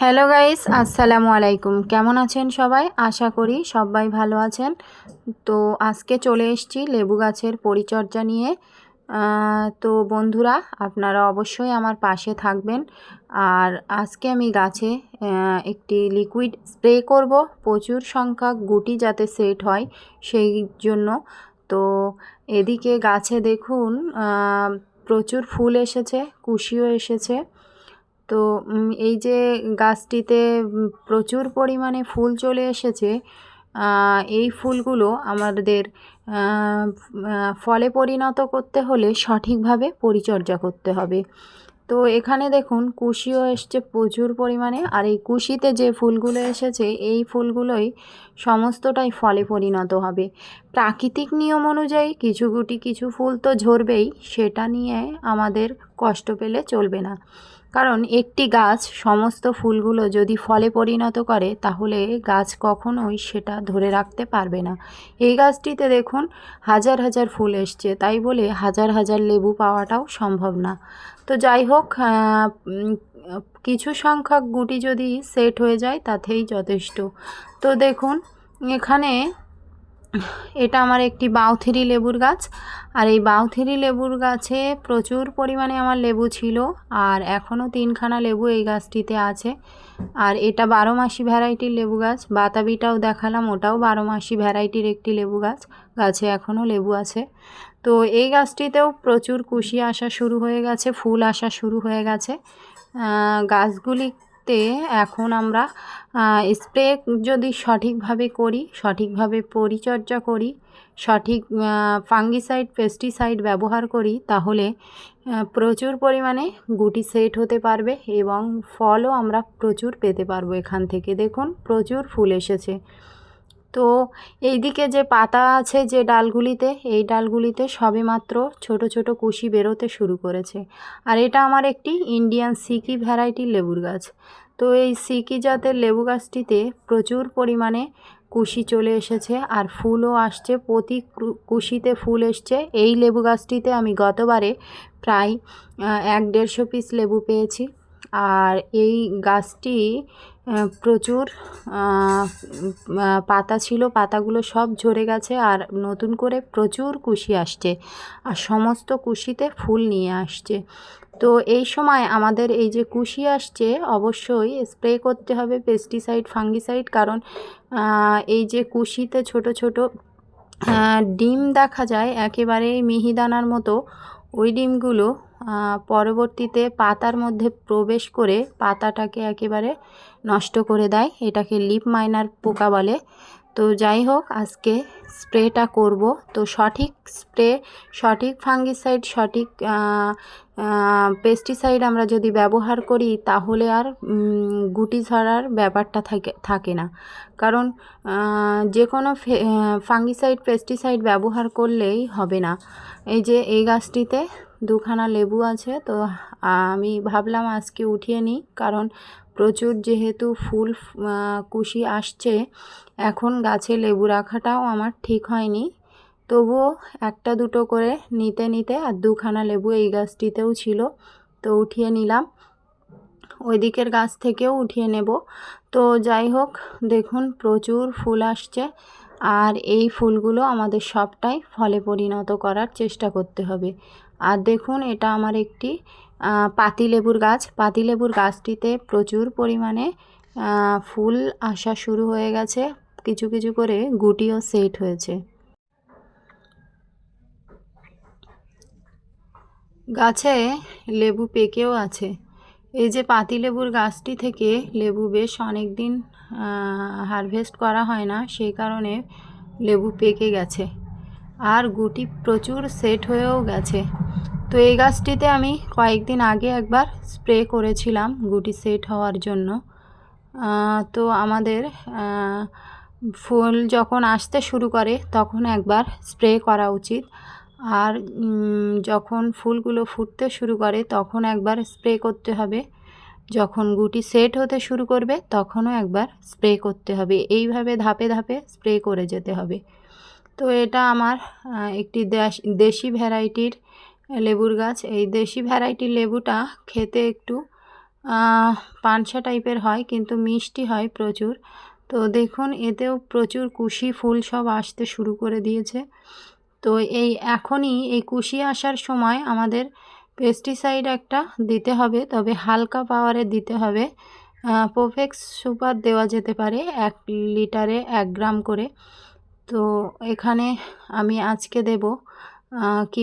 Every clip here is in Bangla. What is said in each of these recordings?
হ্যালো গাইস আসসালামু আলাইকুম কেমন আছেন সবাই? আশা করি সবাই ভালো আছেন। তো আজকে চলে এসেছি লেবু গাছের পরিচর্যা নিয়ে। তো বন্ধুরা, আপনারা অবশ্যই আমার পাশে থাকবেন। আর আজকে আমি গাছে একটি লিকুইড স্প্রে করব। প্রচুর সংখ্যক গুটি যাতে সেট হয় সেই জন্য। তো এদিকে গাছে দেখুন প্রচুর ফুল এসেছে, কুশিও এসেছে। তো এই যে গাছটিতে প্রচুর পরিমাণে ফুল চলে এসেছে এই ফুলগুলো আমাদের ফলে পরিণত করতে হলে সঠিকভাবে পরিচর্যা করতে হবে। তো, এখানে দেখুন, কুশিও এসছে প্রচুর পরিমাণে, আর এই কুশিতে যে ফুলগুলো এসেছে, এই ফুলগুলোই সমস্তটাই ফলে পরিণত হবে। প্রাকৃতিক নিয়ম অনুযায়ী কিছু গুটি কিছু ফুল তো ঝরবেই, সেটা নিয়ে আমাদের কষ্ট পেলে চলবে না। কারণ একটি গাছ সমস্ত ফুলগুলো যদি ফলে পরিণত করে, তাহলে গাছ কখনোই সেটা ধরে রাখতে পারবে না। এই গাছটিতে দেখুন, হাজার হাজার ফুল এসছে। তাই বলে হাজার হাজার লেবু পাওয়াটাও সম্ভব না। তো যাই হোক কিছু সংখ্যক গুটি যদি সেট হয়ে যায়, তাতেই যথেষ্ট। তো দেখুন, এখানে এটা আমার একটি বাউথিরি লেবুর গাছ। আর এই বাউথিরি লেবুর গাছে প্রচুর পরিমাণে আমার লেবু ছিল আর এখনও তিনখানা লেবু এই গাছটিতে আছে। আর এটা বারো মাসি ভ্যারাইটির লেবু গাছ বাতাবিটাও দেখালাম ওটাও বারো মাসি ভ্যারাইটির একটি লেবু গাছ গাছে এখনও লেবু আছে। তো এই গাছটিতেও প্রচুর কুশি আসা শুরু হয়ে গেছে ফুল আসা শুরু হয়ে গেছে। আহ, গাছগুলিতে এখন আমরা স্প্রে যদি সঠিকভাবে করি, সঠিকভাবে পরিচর্যা করি, সঠিক ফাঙ্গিসাইড পেস্টিসাইড ব্যবহার করি, তাহলে প্রচুর পরিমাণে গুটি সেট হতে পারবে এবং ফলও আমরা প্রচুর পেতে পারব এখান থেকে। দেখুন, প্রচুর ফুল এসেছে। তো এইদিকে যে পাতা আছে যে ডালগুলিতে, এই ডালগুলিতে সবেমাত্র ছোট ছোট কুশি বেরোতে শুরু করেছে। আর এটা আমার একটি ইন্ডিয়ান সিকি ভ্যারাইটির লেবুর গাছ। তো এই সিকি জাতের লেবু গাছটিতে প্রচুর পরিমাণে কুশি চলে এসেছে আর ফুলও আসছে। প্রতি কুশিতে ফুল এসছে। এই লেবু গাছটিতে আমি গতবারে প্রায় এক দেড়শো পিস লেবু পেয়েছি। আর এই গাছটি প্রচুর পাতা ছিল, পাতাগুলো সব ঝরে গেছে আর নতুন করে প্রচুর কুশি আসছে আর সমস্ত কুশিতে ফুল নিয়ে আসছে। তো এই সময় আমাদের এই যে কুশি আসছে, অবশ্যই স্প্রে করতে হবে পেস্টিসাইড ফাঙ্গিসাইড কারণ এই যে কুশিতে ছোট ছোট ডিম দেখা যায়, একেবারে মিহিদানার মতো, ওই ডিমগুলো পরবর্তীতে পাতার মধ্যে প্রবেশ করে পাতাটাকে একেবারে নষ্ট করে দেয়। এটাকে লিপ মাইনার পোকা বলে। তো যাই হোক, আজকে স্প্রেটা করব। তো সঠিক স্প্রে, সঠিক ফাঙ্গিসাইড, সঠিক পেস্টিসাইড আমরা যদি ব্যবহার করি, তাহলে আর গুটি ঝরার ব্যাপারটা থাকে থাকে না। কারণ যে কোনো ফাঙ্গিসাইড, পেস্টিসাইড ব্যবহার করলেই হবে না। এই যে এই গাছটিতে দুখানা লেবু আছে, তো আমি ভাবলাম আজকে উঠিয়ে নিই, কারণ প্রচুর যেহেতু ফুল কুশি আসছে, এখন গাছে লেবু রাখাটাও আমার ঠিক হয়নি। তবুও একটা দুটো করে নিতে নিতে, আর দুখানা লেবু এই গাছটিতেও ছিল, তো উঠিয়ে নিলাম। ওই দিকের গাছ থেকেও উঠিয়ে নেব। তো যাই হোক, দেখুন প্রচুর ফুল আসছে, আর এই ফুলগুলো আমাদের সবটাই ফলে পরিণত করার চেষ্টা করতে হবে। আর দেখুন, এটা আমার একটি পাতিলেবুর গাছ। পাতিলেবুর গাছটিতে প্রচুর পরিমাণে ফুল আসা শুরু হয়ে গেছে। কিছু কিছু করে গুটিও সেট হয়েছে। গাছে লেবু পেকেও আছে। এই যে পাতিলেবুর গাছটি থেকে লেবু বেশ অনেক দিন হারভেস্ট করা হয় না, সেই কারণে লেবু পেকে গেছে। আর গুটি প্রচুর সেট হয়েও গেছে। তো এই গাছটিতে আমি কয়েকদিন আগে একবার স্প্রে করেছিলাম গুটি সেট হওয়ার জন্য। তো আমাদের ফুল যখন আসতে শুরু করে তখন একবার স্প্রে করা উচিত। আর যখন ফুলগুলো ফুটতে শুরু করে তখন একবার স্প্রে করতে হবে। যখন গুটি সেট হতে শুরু করবে তখনও একবার স্প্রে করতে হবে। এইভাবে ধাপে ধাপে স্প্রে করে যেতে হবে। তো এটা আমার একটি দেশ- ভ্যারাইটির লেবুর গাছ। এই দেশি ভ্যারাইটির লেবুটা খেতে একটু পানসা টাইপের হয়, কিন্তু মিষ্টি হয় প্রচুর। তো দেখুন, এতেও প্রচুর কুশি ফুল সব আসতে শুরু করে দিয়েছে। তো এই এখনই, এই কুশি আসার সময় আমাদের পেস্টিসাইড একটা দিতে হবে, তবে হালকা পাওয়ারে দিতে হবে। পোফেক্স সুপার দেওয়া যেতে পারে এক লিটারে এক গ্রাম করে। তো এখানে আমি আজকে দেব কি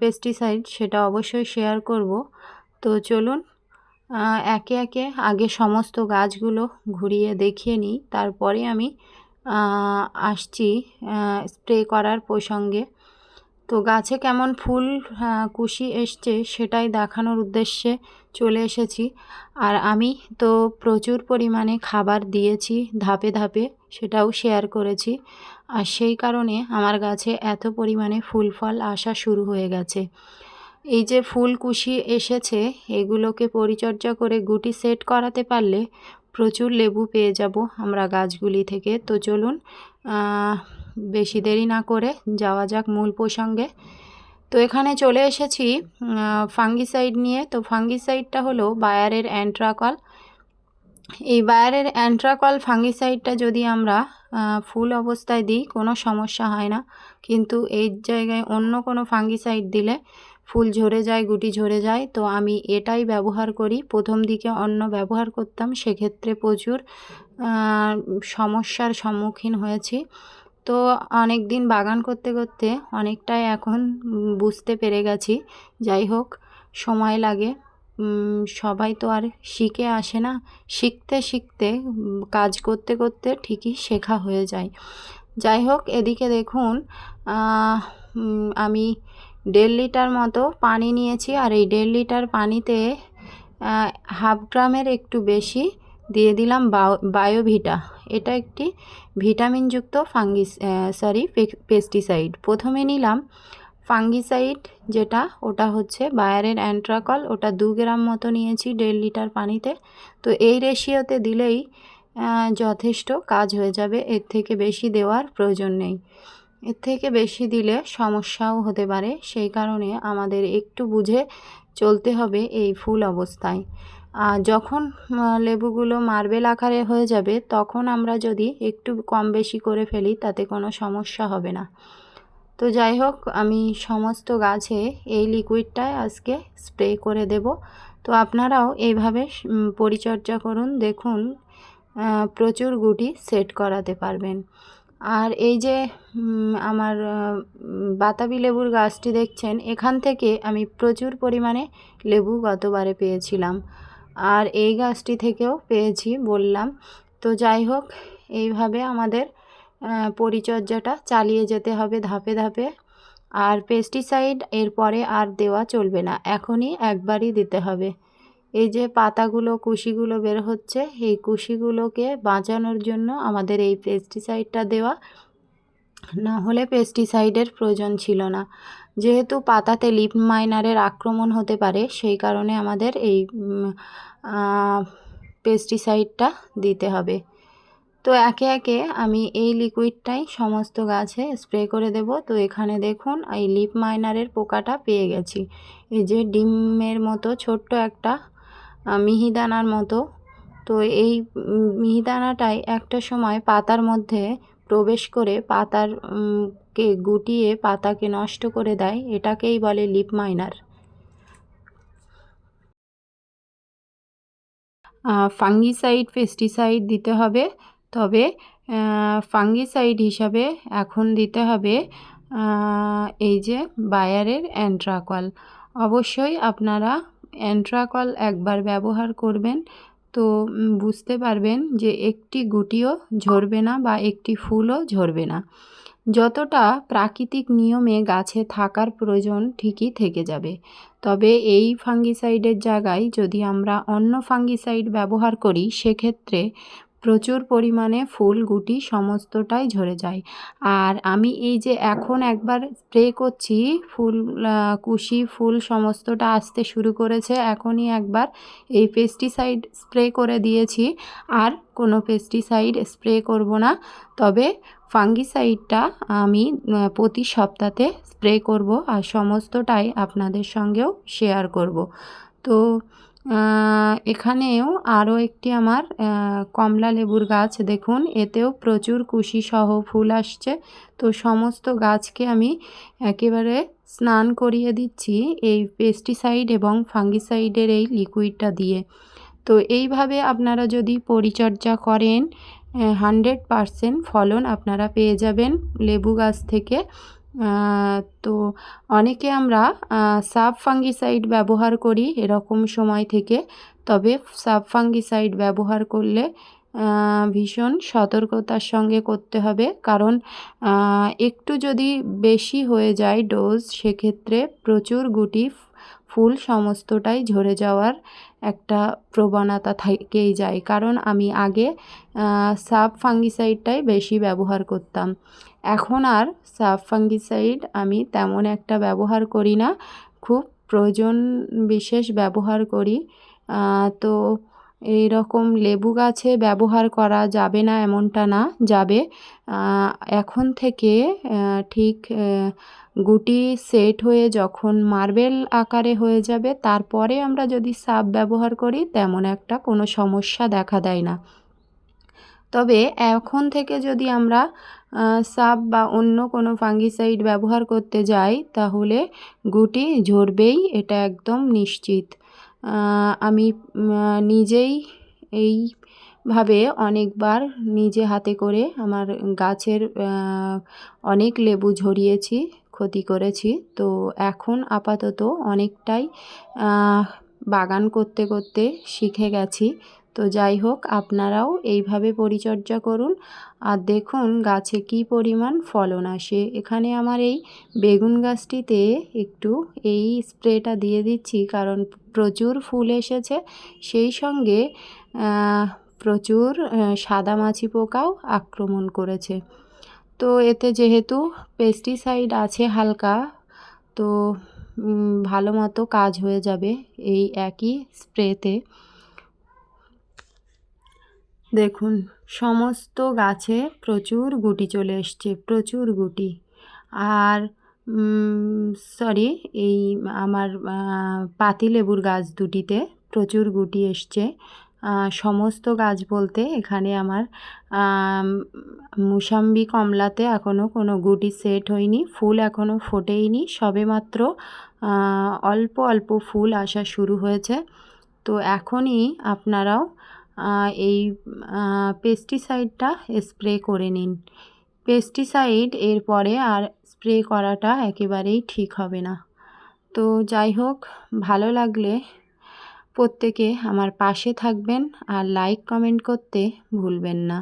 পেস্টিসাইড সেটা অবশ্যই শেয়ার করব। তো চলুন একে একে আগে সমস্ত গাছগুলো ঘুরিয়ে দেখিয়ে নিই। তারপরে আমি আসছি স্প্রে করার প্রসঙ্গে। তো গাছে কেমন ফুল কুশি এসছে সেটাই দেখানোর উদ্দেশ্যে চলে এসেছি। আর আমি তো প্রচুর পরিমাণে খাবার দিয়েছি ধাপে ধাপে, সেটাও শেয়ার করেছি। আর সেই কারণে আমার গাছে এত পরিমাণে ফুল ফল আসা শুরু হয়ে গেছে। এই যে ফুল, কুশি এসেছে, এগুলোকে পরিচর্যা করে গুটি সেট করাতে পারলে প্রচুর লেবু পেয়ে যাব আমরা গাছগুলি থেকে। তো চলুন বেশি দেরি না করে যাওয়া যাক মূল প্রসঙ্গে। তো এখানে চলে এসেছি ফাঙ্গিসাইড নিয়ে। তো ফাঙ্গিসাইডটা হলো বায়ারের অ্যান্ট্রাকল। এই বায়ারের অ্যান্ট্রাকল ফাঙ্গিসাইডটা যদি আমরা ফুল অবস্থায় দিই, কোনো সমস্যা হয় না। কিন্তু এই জায়গায় অন্য কোনো ফাঙ্গিসাইড দিলে ফুল ঝরে যায়, গুটি ঝরে যায়। তো আমি এটাই ব্যবহার করি। প্রথম দিকে অন্য ব্যবহার করতাম। সেক্ষেত্রে প্রচুর সমস্যার সম্মুখীন হয়েছি। তো অনেক দিন বাগান করতে করতে অনেকটাই এখন বুঝতে পেরে গেছি। যাই হোক, সময় লাগে। সবাই তো আর শিখে আসে না। শিখতে শিখতে কাজ করতে করতে ঠিকই শেখা হয়ে যায়। যাই হোক, এদিকে দেখুন আমি দেড় লিটার মতো পানি নিয়েছি। আর এই দেড় লিটার পানিতে হাফ গ্রামের একটু বেশি দিয়ে দিলাম বায়ো- বায়োভিটা। এটা একটি ভিটামিনযুক্ত ফাঙ্গিস সরি পেস্টিসাইড প্রথমে নিলাম ফাঙ্গিসাইড, যেটা ওটা হচ্ছে বায়ারের অ্যান্ট্রাকল, ওটা দু গ্রাম মতো নিয়েছি, দেড় লিটার পানিতে। তো এই রেশিওতে দিলেই যথেষ্ট কাজ হয়ে যাবে। এর থেকে বেশি দেওয়ার প্রয়োজন নেই। এর থেকে বেশি দিলে সমস্যাও হতে পারে। সেই কারণে আমাদের একটু বুঝে চলতে হবে এই ফুল অবস্থায়। যখন লেবুগুলো মার্বেল আকারে হয়ে যাবে, তখন আমরা যদি একটু কম বেশি করে ফেলি, তাতে কোনো সমস্যা হবে না। তো যাই হোক, আমি সমস্ত গাছে এই লিকুইডটাই আজকে স্প্রে করে দেব। তো আপনারাও এইভাবে পরিচর্যা করুন, দেখুন প্রচুর গুটি সেট করাতে পারবেন। আর এই যে আমার বাতাবি লেবুর গাছটি দেখছেন, এখান থেকে আমি প্রচুর পরিমাণে লেবু গতবারে পেয়েছিলাম। আর এই গাছটি থেকেও পেয়েছি বললাম। তো যাই হোক, এইভাবে আমাদের পরিচর্যাটা চালিয়ে যেতে হবে ধাপে ধাপে। আর পেস্টিসাইড এরপরে আর দেওয়া চলবে না, এখনই একবারই দিতে হবে। এই যে পাতাগুলো, কুশিগুলো বের হচ্ছে, এই কুশিগুলোকে বাঁচানোর জন্য আমাদের এই পেস্টিসাইডটা দেওয়া না হলে পেস্টিসাইডের প্রয়োজন ছিল না। যেহেতু পাতাতে লিপ মাইনারের আক্রমণ হতে পারে, সেই কারণে আমাদের এই পেস্টিসাইডটা দিতে হবে। তো একে একে আমি এই লিকুইডটাই সমস্ত গাছে স্প্রে করে দেব। তো এখানে দেখুন, এই লিপ মাইনারের পোকাটা পেয়ে গেছি। এই যে ডিমের মতো ছোট্ট একটা মিহিদানার মতো। তো এই মিহিদানাটাই একটা সময় পাতার মধ্যে প্রবেশ করে পাতার কে গুটিয়ে পাতাকে নষ্ট করে দেয়, এটাকেই বলে লিপ মাইনার। ফাঙ্গিসাইড, পেস্টিসাইড দিতে হবে, তবে ফাঙ্গিসাইড হিসাবে এখন দিতে হবে এই যে বায়ারের অ্যান্ট্রাকল। অবশ্যই আপনারা অ্যান্ট্রাকল একবার ব্যবহার করবেন তো বুঝতে পারবেন যে একটি গুটিও ঝরবে না বা একটি ফুলও ঝরবে না। যতটা প্রাকৃতিক নিয়মে গাছে থাকার প্রয়োজন ঠিকই থেকে যাবে। তবে এই ফাঙ্গিসাইডের জায়গায় যদি আমরা অন্য ফাঙ্গিসাইড ব্যবহার করি, সেক্ষেত্রে প্রচুর পরিমাণে ফুল গুটি সমস্তটাই ঝরে যায়। আর আমি এই যে এখন একবার স্প্রে করছি, ফুল কুশি ফুল সমস্তটা আসতে শুরু করেছে, এখনই একবার এই পেস্টিসাইড স্প্রে করে দিয়েছি। আর কোনো পেস্টিসাইড স্প্রে করব না, তবে ফাঙ্গিসাইডটা আমি প্রতি সপ্তাহে স্প্রে করব আর সমস্তটাই আপনাদের সঙ্গেও শেয়ার করব। তো এখানেও আরও একটি আমার কমলা লেবুর গাছ দেখুন, এতেও প্রচুর কুশি সহ ফুল আসছে। তো সমস্ত গাছকে আমি একেবারে স্নান করিয়ে দিচ্ছি এই পেস্টিসাইড এবং ফাঙ্গিসাইডের এই লিকুইডটা দিয়ে। তো এইভাবে আপনারা যদি পরিচর্যা করেন হান্ড্রেড পারসেন্ট ফলন আপনারা পেয়ে যাবেন লেবু গাছ থেকে। তো অনেকে আমরা সাব ফাঙ্গিসাইড ব্যবহার করি এরকম সময় থেকে। তবে সাব ফাঙ্গিসাইড ব্যবহার করলে ভীষণ সতর্কতার সঙ্গে করতে হবে। কারণ একটু যদি বেশি হয়ে যায় ডোজ সেক্ষেত্রে প্রচুর গুটি ফুল সমস্তটাই ঝরে যাওয়ার একটা প্রবণতা থেকেই যায়। কারণ আমি আগে সাব ফাঙ্গিসাইডটাই বেশি ব্যবহার করতাম। এখন আর সাব ফাঙ্গিসাইড আমি তেমন একটা ব্যবহার করি না। খুব প্রয়োজন বিশেষ ব্যবহার করি। তো এই রকম লেবু গাছে ব্যবহার করা যাবে না এমনটা না, যাবে। এখন থেকে ঠিক গুটি সেট হয়ে যখন মার্বেল আকারে হয়ে যাবে, তারপরে আমরা যদি সাপ ব্যবহার করি, তেমন একটা কোনো সমস্যা দেখা দেয় না। তবে এখন থেকে যদি আমরা সাপ বা অন্য কোনো ফাঙ্গিসাইড ব্যবহার করতে যাই, তাহলে গুটি ঝরবেই, এটা একদম নিশ্চিত। আমি নিজেই এইভাবে অনেকবার নিজে হাতে করে আমার গাছের অনেক লেবু ঝরিয়েছি, ক্ষতি করেছি। তো এখন আপাতত অনেকটাই বাগান করতে করতে শিখে গেছি। তো যাই হোক আপনারাও এইভাবে পরিচর্যা করুন। আর দেখুন গাছে কি পরিমাণ ফলন আসে। এখানে আমার এই বেগুন গাছটিতে একটু এই স্প্রেটা দিয়ে দিচ্ছি কারণ প্রচুর ফুল এসেছে। সেই সঙ্গে প্রচুর আহ, সাদামাছি পোকাও আক্রমণ করেছে। তো এতে যেহেতু পেস্টিসাইড আছে হালকা তো ভালো মতো কাজ হয়ে যাবে এই একই স্প্রেতে। দেখুন সমস্ত গাছে প্রচুর গুটি চলে এসছে প্রচুর গুটি। আর সরি এই আমার আহ, পাতিলেবুর গাছ দুটিতে প্রচুর গুটি এসছে। সমস্ত গাছ বলতে এখানে আমার মুসাম্বি কমলাতে এখনও কোনো গুটি সেট হয়নি ফুল এখনও ফোটেইনি সবেমাত্র আহ, অল্প অল্প ফুল আসা শুরু হয়েছে। তো এখনই আপনারাও এই পেস্টিসাইডটা স্প্রে করে নিন। পেস্টিসাইড এরপরে আর স্প্রে করাটা একেবারেই ঠিক হবে না। তো যাই হোক, ভালো লাগলে প্রত্যেকে আমার পাশে থাকবেন আর লাইক কমেন্ট করতে ভুলবেন না।